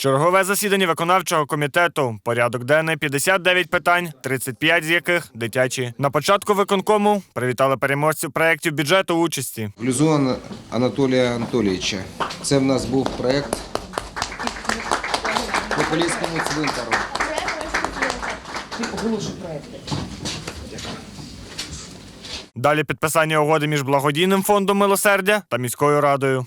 Чергове засідання виконавчого комітету. Порядок денний 59 питань, 35 з яких дитячі. На початку виконкому привітали переможців проєктів бюджету участі. Глюзон Анатолія Анатолійовича. Це в нас був проєкт по Поліському цвинтару. Далі підписання угоди між благодійним фондом милосердя та міською радою.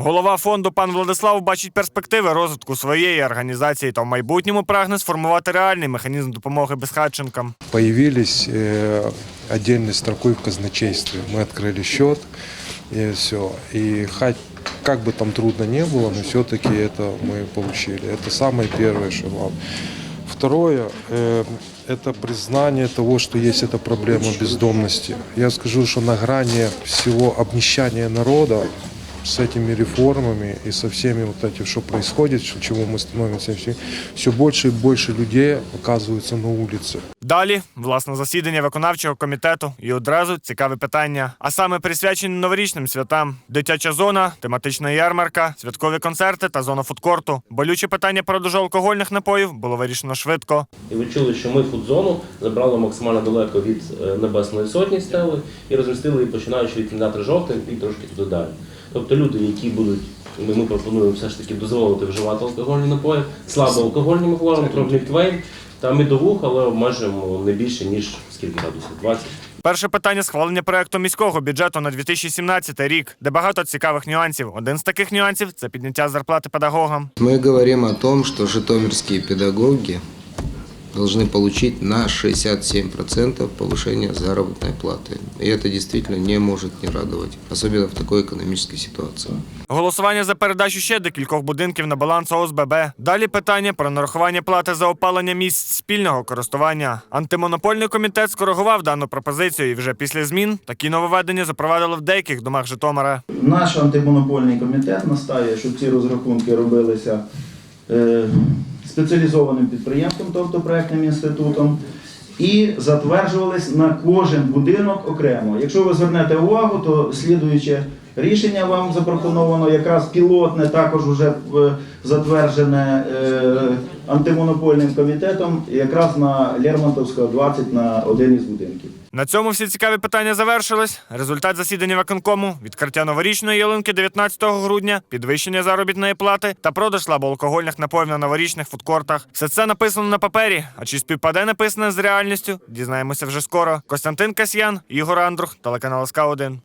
Голова фонду пан Владислав бачить перспективи розвитку своєї організації та в майбутньому прагне сформувати реальний механізм допомоги безхатченкам. появились э, отдельной строкой в казначействе. Мы открыли счет и все. И хоть как бы там трудно не было, но все-таки это мы получили. Это самое первое эшелон. Второе э, это признание того, что есть эта проблема бездомности. Я скажу, что на грани всего обнищания народа с этими реформами и со всеми вот этим, что происходит, что- чего мы становимся, все, все больше и больше людей оказываются на улице. Далі, власне, засідання виконавчого комітету і одразу цікаве питання. А саме присвячені новорічним святам: дитяча зона, тематична ярмарка, святкові концерти та зона фудкорту. Болюче питання продажу алкогольних напоїв було вирішено швидко. І ви чули, що ми фудзону забрали максимально далеко від е, Небесної Сотні стели і розмістили її починаючи від кінотеатру жовтим і трошки туди далі. Тобто люди, які будуть, ми, ми пропонуємо все ж таки дозволити вживати алкогольні напої, слабоалкогольні ми говоримо про глінтвейн та медовух, але обмежуємо не більше, ніж скільки градусів? 20. Перше питання схвалення проекту міського бюджету на 2017 рік, де багато цікавих нюансів. Один з таких нюансів це підняття зарплати педагогам. Мы говорим о том, что житомирские педагоги должны получить на 67% повышение заработной платы. И это действительно не может не радовать, особенно в такой экономической ситуации. Голосування за передачу ще декількох будинків на баланс ОСББ. Далі питання про нарахування плати за опалення місць спільного користування. Антимонопольний комітет скоригував дану пропозицію і вже після змін такі нововведення запровадили в деяких домах Житомира. Наш антимонопольний комітет настає, щоб ці розрахунки робилися е, спеціалізованим підприємством, тобто проектним інститутом, і затверджувались на кожен будинок окремо. Якщо ви звернете увагу, то слідуюче рішення вам запропоновано, якраз пілотне, також вже е, затверджене е, антимонопольним комітетом, якраз на Лермонтовського 20 на один із будинків. На цьому всі цікаві питання завершились. Результат засідання виконкому, відкриття новорічної ялинки 19 грудня, підвищення заробітної плати та продаж слабоалкогольних напоїв на новорічних фудкортах. Все це написано на папері. А чи співпаде написане з реальністю? Дізнаємося вже скоро. Костянтин Касьян, Ігор Андрух, телеканал СК 1